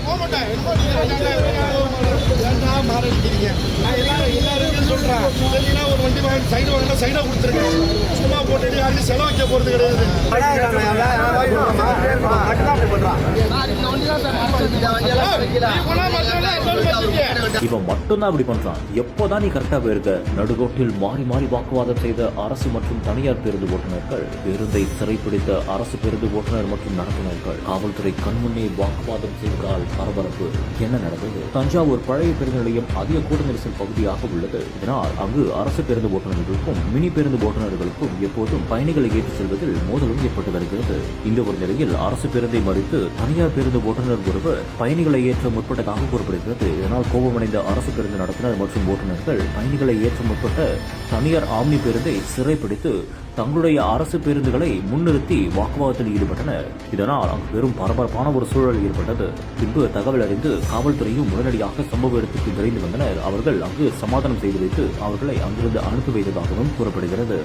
போக மாட்டேன் என்னமோ நீங்க ஏன்டா, ஏன்டா மாற அடிக்கிறீங்க நான் எல்லாரும் எல்லாருமே சொல்றேன் தெரியுன்னா ஒரு வண்டி வாங்கி சைடு வாங்கினா சைடா கொடுத்துருங்க சும்மா போட்டு யாருக்கும் செலவு வைக்க போறது கிடையாது. இவன் மட்டும்தான் அப்படி பண்றான். எப்போதான் நீ கரெக்டா போயிருக்க நடுகோட்டில் மாறி மாறி வாக்குவாதம் செய்த அரசு மற்றும் தனியார் பேருந்து ஓட்டுநர்கள் பேருந்தை சிறைப்பிடித்த அரசு பேருந்து ஓட்டுநர் மற்றும் நடத்துனர்கள் காவல்துறை கண்முன்னே வாக்குவாதம் செய்வதால் பரபரப்பு. என்ன நடந்தது? தஞ்சாவூர் பழைய பேருந்து நிலையம் அதிக கூட்ட நெரிசல் பகுதியாக உள்ளது. இதனால் அங்கு அரசு பேருந்து ஓட்டுநர்களுக்கும் மினி பேருந்து ஓட்டுநர்களுக்கும் எப்போதும் பயணிகளை ஏற்றி செல்வதில் மோதலும் ஏற்பட்டு வருகிறது. இந்த ஒரு நிலையில் அரசு பேருந்தை மறித்து தனியார் பேருந்து ஓட்டுநர் ஒருவர் பயணிகளை ஏற்ற முற்பட்டதாக கூறப்படுகிறது. இதனால் கோபமடைந்த அரசு பேருந்து நடத்தினர் மற்றும் ஓட்டுநர்கள் பயணிகளை ஏற்ற முற்பட்ட தனியார் ஆம்னி பேருந்தை சிறைப்பிடித்து தங்களுடைய அரசு பேருந்துகளை முன்னிறுத்தி வாக்குவாதத்தில் ஈடுபட்டனர். இதனால் அங்கு பெரும் பரபரப்பான ஒரு சூழல் ஏற்பட்டது. பின்பு தகவல் அறிந்து காவல்துறையும் உடனடியாக சம்பவ இடத்துக்கு விரைந்து வந்தனர். அவர்கள் அங்கு சமாதானம் செய்து வைத்து அவர்களை அங்கிருந்து அனுப்பி வைத்ததாகவும் கூறப்படுகிறது.